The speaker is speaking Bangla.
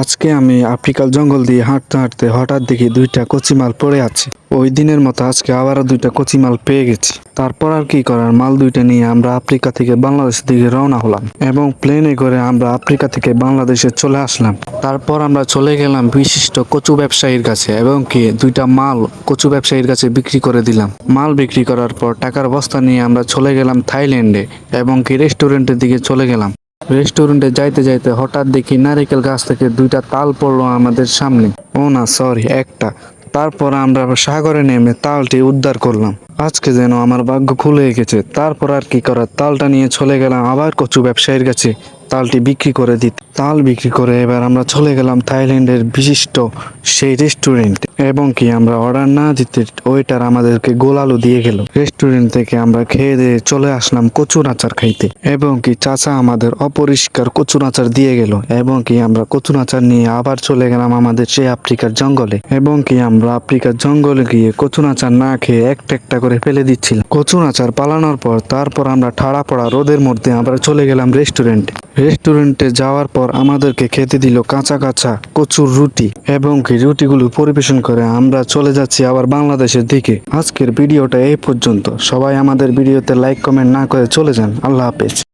আজকে আমি আফ্রিকার জঙ্গল দিয়ে হাঁটতে হাঁটতে হঠাৎ দেখি দুইটা কচিমাল পড়ে আছে। ওই দিনের মতো আজকে আবারও দুইটা কচিমাল পেয়ে গেছি। তারপর আর কি করার? মাল দুইটা নিয়ে আমরা আফ্রিকা থেকে বাংলাদেশের দিকে রওনা হলাম এবং প্লেনে করে আমরা আফ্রিকা থেকে বাংলাদেশে চলে আসলাম। তারপর আমরা চলে গেলাম বিশিষ্ট কচু ব্যবসায়ীর কাছে এবং কি দুইটা মাল কচু ব্যবসায়ীর কাছে বিক্রি করে দিলাম। মাল বিক্রি করার পর টাকার বস্তা নিয়ে আমরা চলে গেলাম থাইল্যান্ডে এবং কি রেস্টুরেন্টের দিকে চলে গেলাম। রেস্টুরেন্টে যাইতে যাইতে হঠাৎ দেখি নারিকেল গাছ থেকে দুইটা তাল পড়ল আমাদের সামনে। ও না সরি একটা। তারপর আমরা সাগরে নেমে তালটি উদ্ধার করলাম। আজকে যেন আমার ভাগ্য খুলে গেছে তারপর আর কি করার? তালটা নিয়ে চলে গেলাম আবার কচু ব্যবসায়ীর কাছে। তালটি বিক্রি করে দিত। তাল বিক্রি করে এবার আমরা চলে গেলাম থাইল্যান্ডের বিশিষ্ট সেই রেস্টুরেন্ট এবং কি আমরা অর্ডার না দিতে ওয়েটার আমাদেরকে গোলালু দিয়ে গেল। রেস্টুরেন্ট থেকে আমরা খেয়ে দিয়ে চলে আসলাম কচুর আচার খাইতে। এবং কি চাচা আমাদের অপরিষ্কার কচুর আচার দিয়ে গেল। এবং কি আমরা কচুর আচার নিয়ে আবার চলে গেলাম আমাদের সেই আফ্রিকার জঙ্গলে। এবং কি আমরা আফ্রিকার জঙ্গলে গিয়ে কচুর আচার না খেয়ে একটা একটা করে ফেলে দিচ্ছিলাম। কচুর আচার পালানোর পর তারপর আমরা ঠাড়া পড়া রোদের মধ্যে আমরা চলে গেলাম রেস্টুরেন্টে রেস্টুরেন্টে যাওয়ার পর আমাদেরকে খেতে দিল কাঁচা কাঁচা কচুর রুটি। এবং কি রুটিগুলো পরিবেশন করে আমরা চলে যাচ্ছি আবার বাংলাদেশের দিকে। আজকের ভিডিওটা এই পর্যন্ত। সবাই আমাদের ভিডিওতে লাইক কমেন্ট না করে চলে যান। আল্লাহ হাফেজ।